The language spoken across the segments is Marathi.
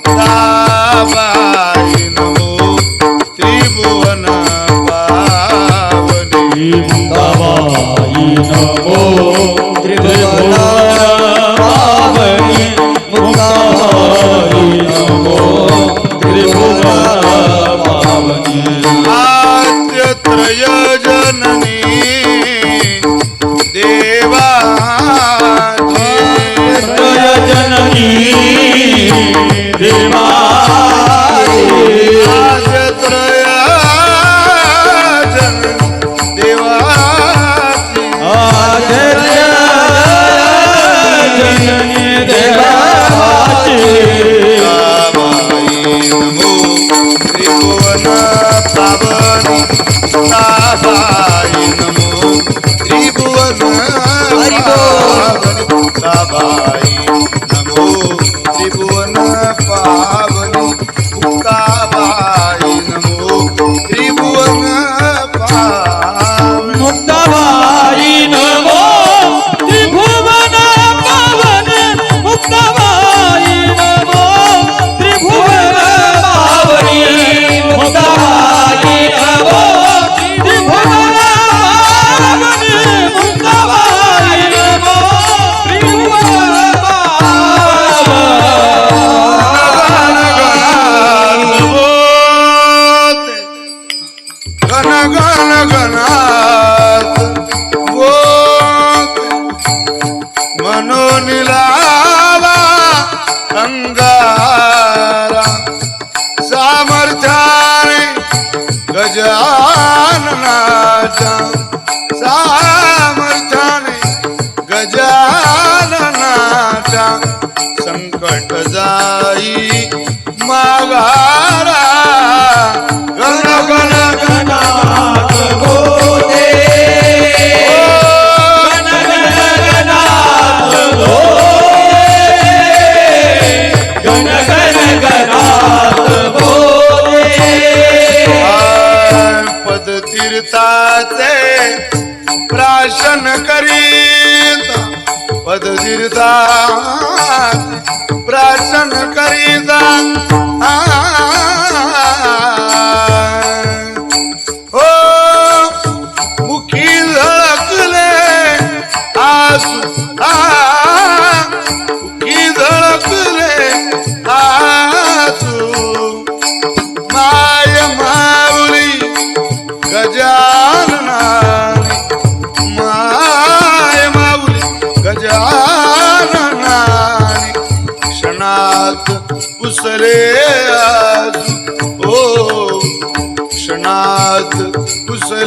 Bye.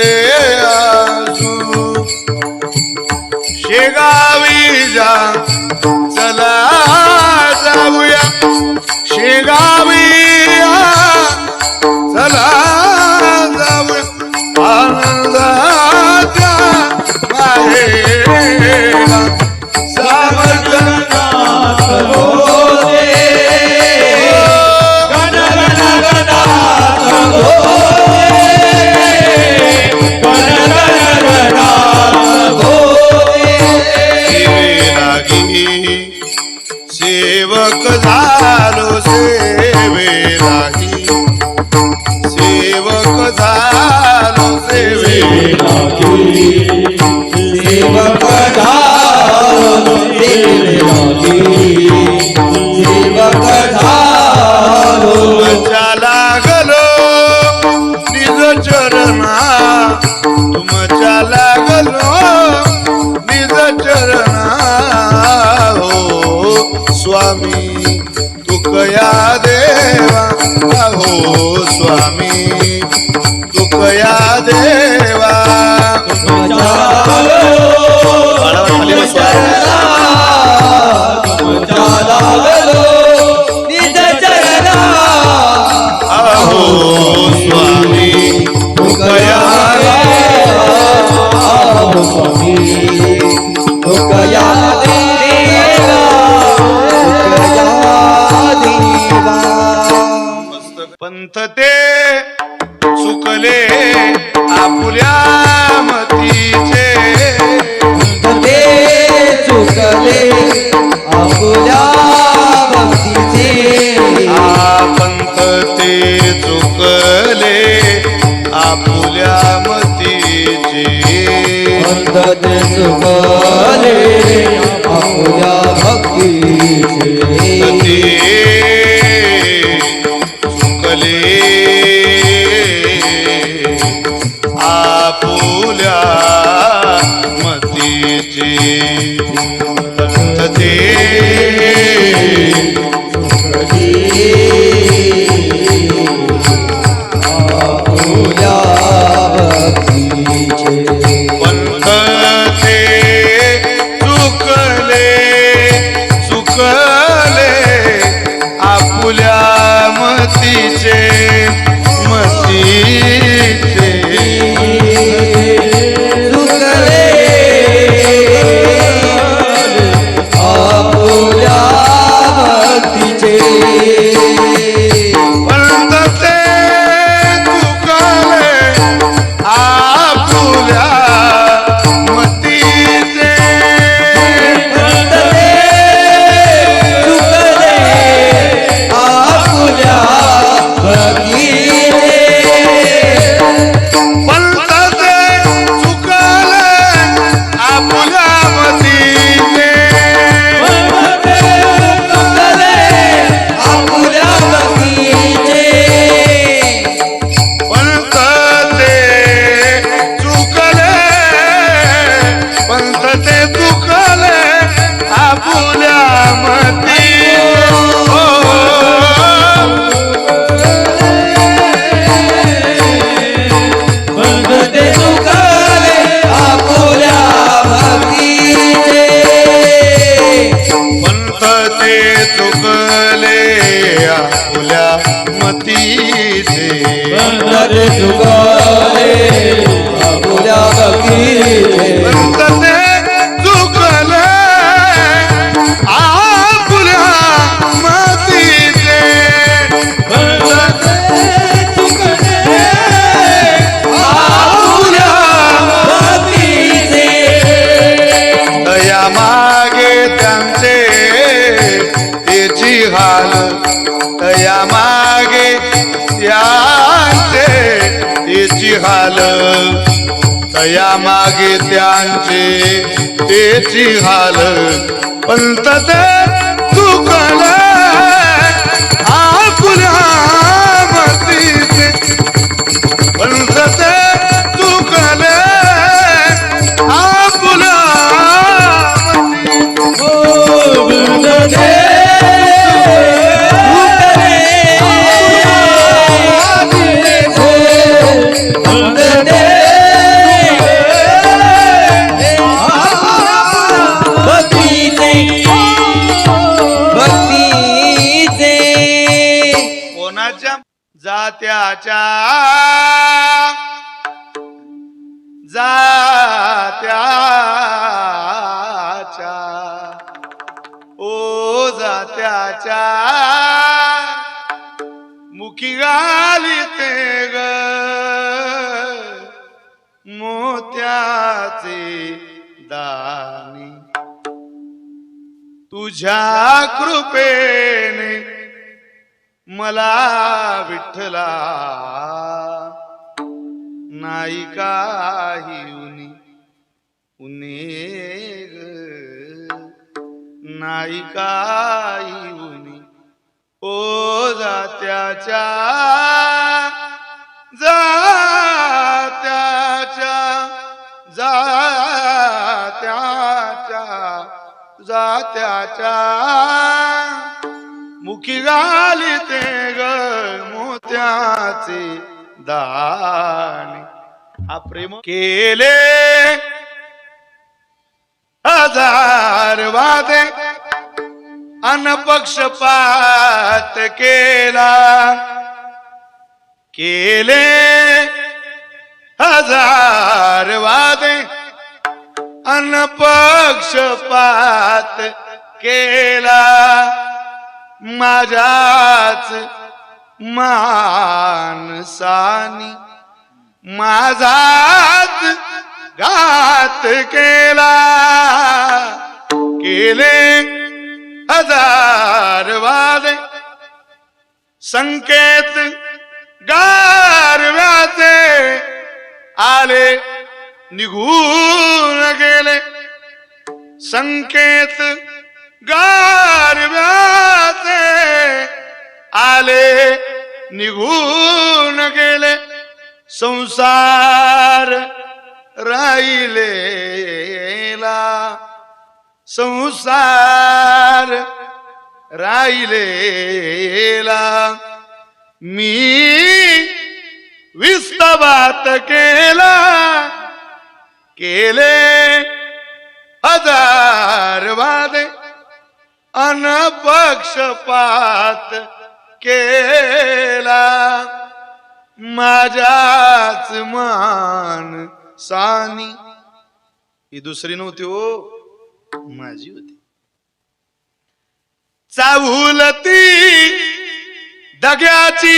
রে चुकले आपुल्या मतीचे. अंतर चुकले आपुल्या मतीचे. दया मागे त्यांचे तेची हाल पंत ते चुकलं देवाच्या जात्याच्या ओ जात्याच्या मुखी गाली ते ग मोत्याचे दानी तुझ्या कृपेन मला विठ्ठला. नाही काही उनी उने नाही काही उनी ओ जात्याच्या जात्याच्या जात्याच्या जात्याच्या. सुखी झाली ते ग मोत्याचे दान. हा प्रेम केले. हजार वादे अनपक्षपात केला. केले. हजार वादे अनपक्षपात केला. माझ्याच मानसानी माझाच घात केला. केले हजार वादे संकेत गारव्याचे आले निघून गेले. संकेत गारव्याचे आले निघून गेले. संसार राहिलेला. संसार राहिलेला. मी विस्तवात केला. केले हजार वादे. अनपक्षपात केला. माझ्याच मान सानी. ही दुसरी नव्हती हो माझी होती. चाहुलती दग्याची.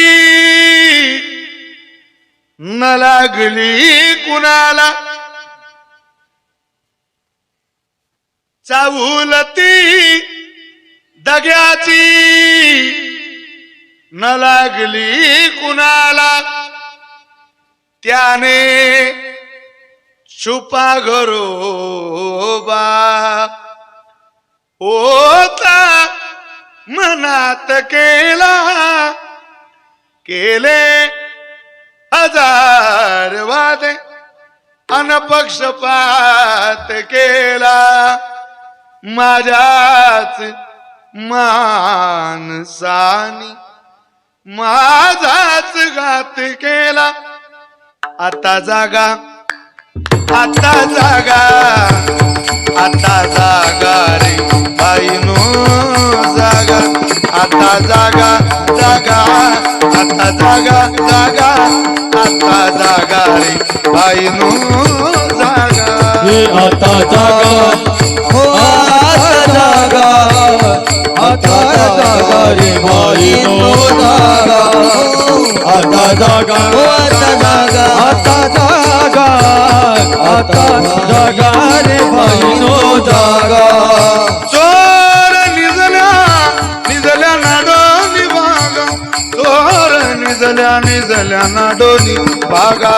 न लागली कुणाला. चाहुलती दग्याची न लागली कुणाला? त्याने छुपा घरोबा होता मनात केला. केले हजार वादे अनपक्षपात केला. माझ्याच मानसानी माझाच घात केला. आता जागा. आता जागा आता जागा रे बाईनो जागा आता जागा जागा आता जागा जागा आता जागा रे बाईनो जागा. हे आता जागा हो आता जागा आता जागा रे भाई नो जागा. आता जागा हो आता जागा आता जागा आता जागा रे भाई नो जागा. चोर निजल्या निजल्या नाडोनी बागा चोर निजल्या निजल्या नाडोनी बागा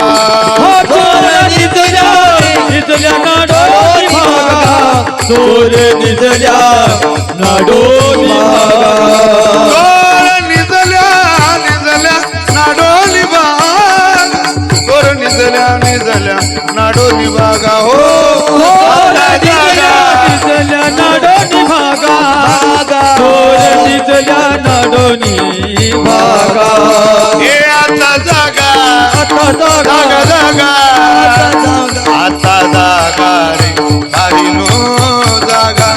चोर निजल्या निजल्या नाडोनी भागा चोर निजल्या नाडोनी भागा निजल्या निजल्या नाडोनी बागा हो आता जागा निजल्या नाडोनी भागा निजल्या नाडोनी भागा हे आता जागा. आता जागा. जागा जागा. आता जागा. रे बाईनो जागा.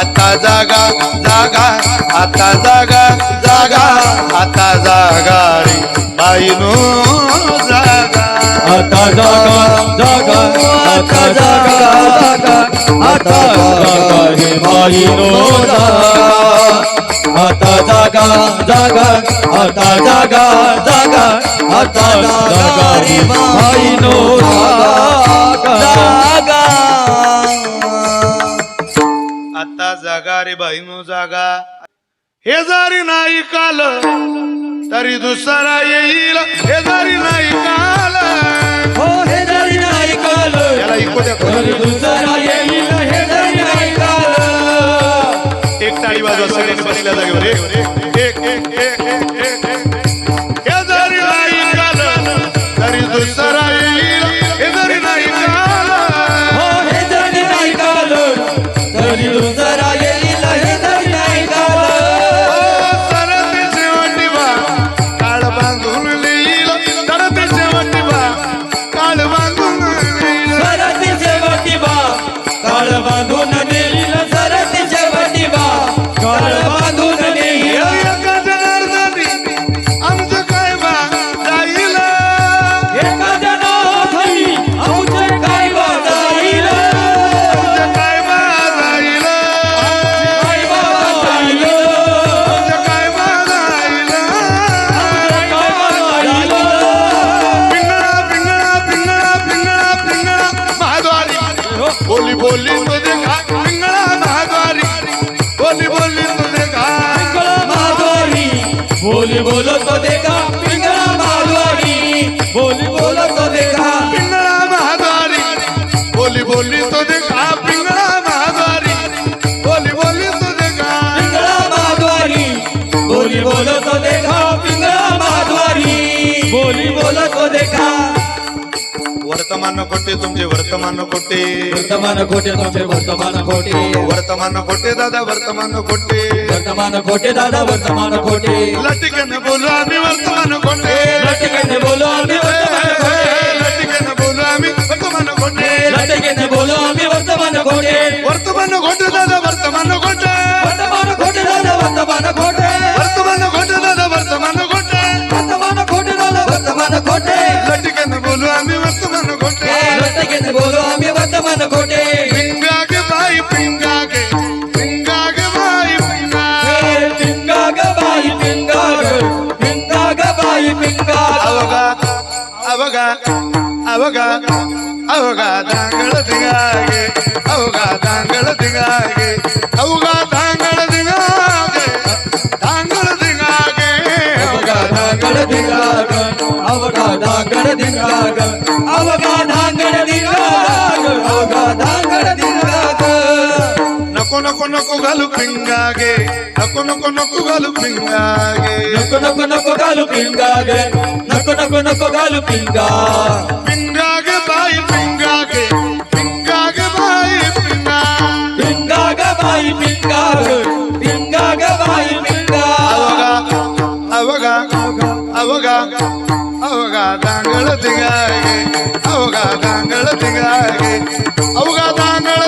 आता जागा जागा. आता जागा जागा. आता जागा रे बाईनो आता जागा जागा आता जागा जागा आता जागा हे माई नो आता जागा जागा आता जागा जागा आता जागा रे माई नो जागा आता जागा रे बाईनो जागा. हे जरी नाही काल तरी दुसरा येईल. हे जरी नाही काल सगळ्यांनी बोली बोलो तो देखा पिंगळा माधवारी। बोली बोलो तो देखा। वर्तमान खोटे तुमचे वर्तमान खोटे वर्तमान खोटे तुमचे वर्तमान खोटे वर्तमान खोटे दादा वर्तमान खोटे वर्तमान खोटे दादा वर्तमान खोटे लटिकन बोलू आम्ही वर्तमान खोटे लटकेने बोलो आम्ही वर्तमान खोटे लटिकन बोलू आम्ही वर्तमान खोटे लटकेने बोलो आम्ही वर्तमान खोटे वर्तमान खोटे दादा वर्तमान खोटे वर्तमान खोटे दादा वर्तमान खोटे ಅವಗ ಅವಗ ದಾಂಗಳ ದಿಗಾಗೆ ಅವಗ ದಾಂಗಳ ದಿಗಾಗೆ ಅವಗ ದಾಂಗಳ ದಿಗಾಗೆ ದಾಂಗಳ ದಿಗಾಗೆ ಅವಗ ದಾಂಗಳ ದಿಗಾಗ ಅವಗ ದಾಂಗಳ ದಿಗಾಗ ಅವಗ నొక్కుగలు పింగాగే నొక్కు నొక్కు నొక్కుగలు పింగాగే నొక్కు నొక్కు నొక్కుగలు పింగాగే నొక్కు నొక్కు నొక్కుగలు పింగా పింగాగే బాయి పింగాగే పింగాగే బాయి పింగా పింగాగే బాయి పింగాగే పింగాగే బాయి పింగా అవగా అవగా అవగా అవగా దాంగళ దిగాగే. అవగా దాంగళ దిగాగే. అవగా దాంగళ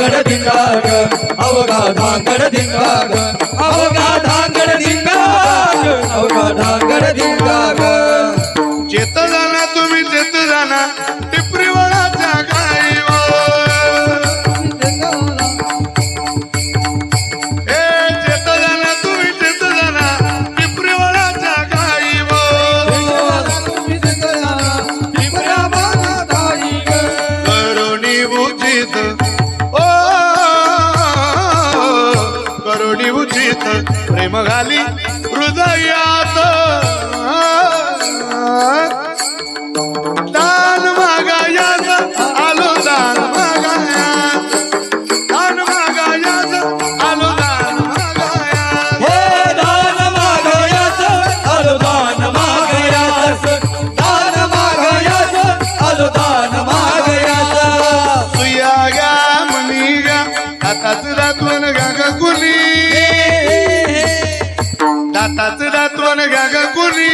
दिगागे दांगळ दिगागे अवगा धांगड धांगड धिंगाग अवघा धांगड धिंगाग अवघा धांगड धिंगाग अवघा धांगड धिंगाग चेत जाना दाताच दातवन गा ग कुणी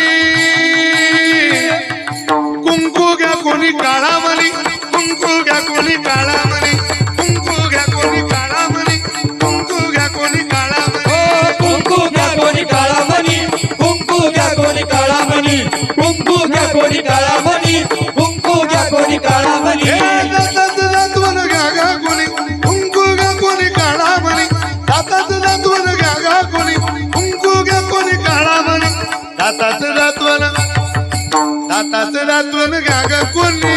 कुंकू घ्या कोणी दाताच दातवन गा कोणी.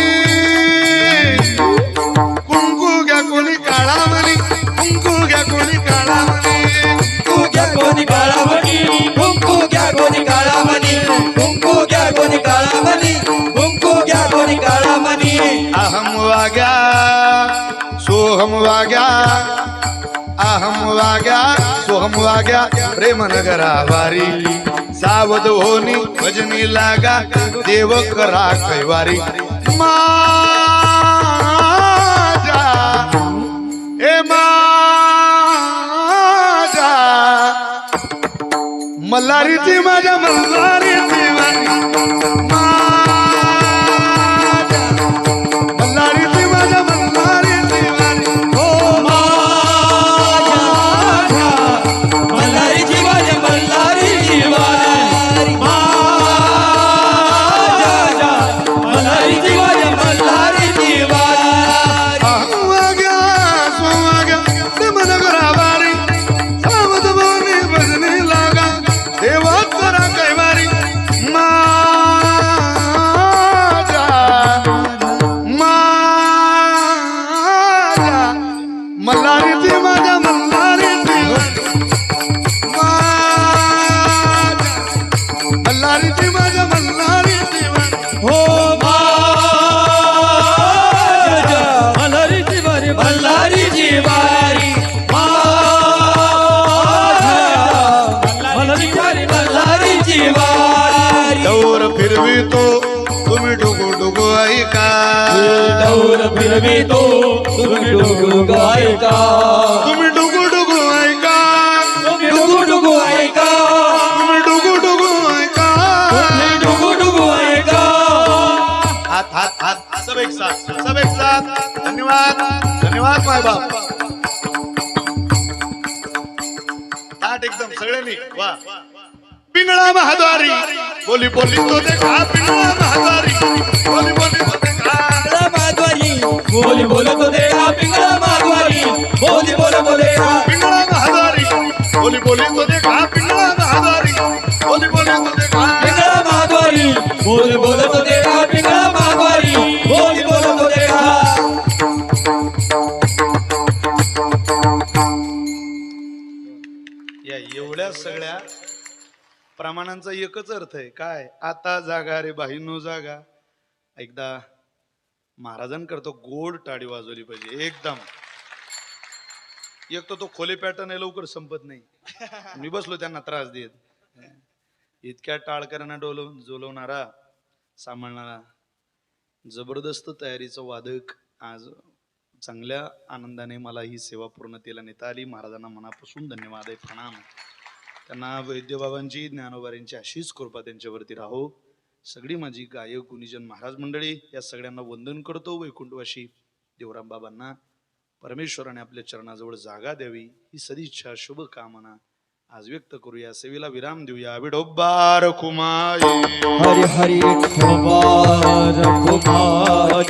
कुंकू घ्या कोणी काळा मनी कुंकू घ्या कोणी काळा मनी कुंकू घ्या कोणी काळा मणी कुंकू घ्या कोणी काळा मणी कुंकू घ्या कोणी काळा मणी कुंकू घ्या कोणी काळा मणी अहम वाग्या सोहम वाग्या हम वाग्या सोहम वाग्या प्रेम नगरा वारी सावध होनी भजनी लागा देव करा कैवारी. माझ्या हे माझ्या. मल्हारीची माझ्या मल्हारीची वारी फिरवितो तुम्ही डुगू डुगू ऐका दौर फिरवितो तुम्ही डुगू गायका तुम्ही साथ धन्यवाद. धन्यवाद माय बाप. ताट एकदम सगळ्यांनी वा. पिंगळा महाद्वारी. बोली बोली तो देखा पिंगळा महाद्वारी. बोली बोली तो देखा पिंगळा माधवारी बोली बोलतो देवा पिंगळा माधवारी बोली बोलतो देवा पिंगळा महाद्वारी. बोली बोली तो देखा पिंगळा महाद्वारी. बोली बोली तो देखा सगळ्या प्रमाणांचा एकच अर्थ आहे. काय? आता जागा रे बाहीनो जागा. एकदा महाराजांकरता गोड टाळी वाजवली पाहिजे एकदम. एक तर तो खोले पॅटर्न आहे लवकर संपत नाही. मी बसलो त्यांना त्रास देत. इतक्या टाळकऱ्यांना डोल जोलवणारा सांभाळणारा जबरदस्त तयारीचं वादक आज चांगल्या आनंदाने मला ही सेवा पूर्णतेला नेता आली. महाराजांना मनापासून धन्यवाद आहे प्रणाम. त्यांना वैद्यबाबांची ज्ञानोबारींची अशीच कृपा त्यांच्यावरती राहो. सगळी माझी गायक गुणीजन महाराज मंडळी या सगळ्यांना वंदन करतो वैकुंठवाशी देवराम बाबांना परमेश्वराने आपल्या चरणाजवळ जागा द्यावी. ही सदिच्छा शुभ कामना आज व्यक्त करूया. सेवेला विराम देऊया. विडोबार कुमार. हरी हरी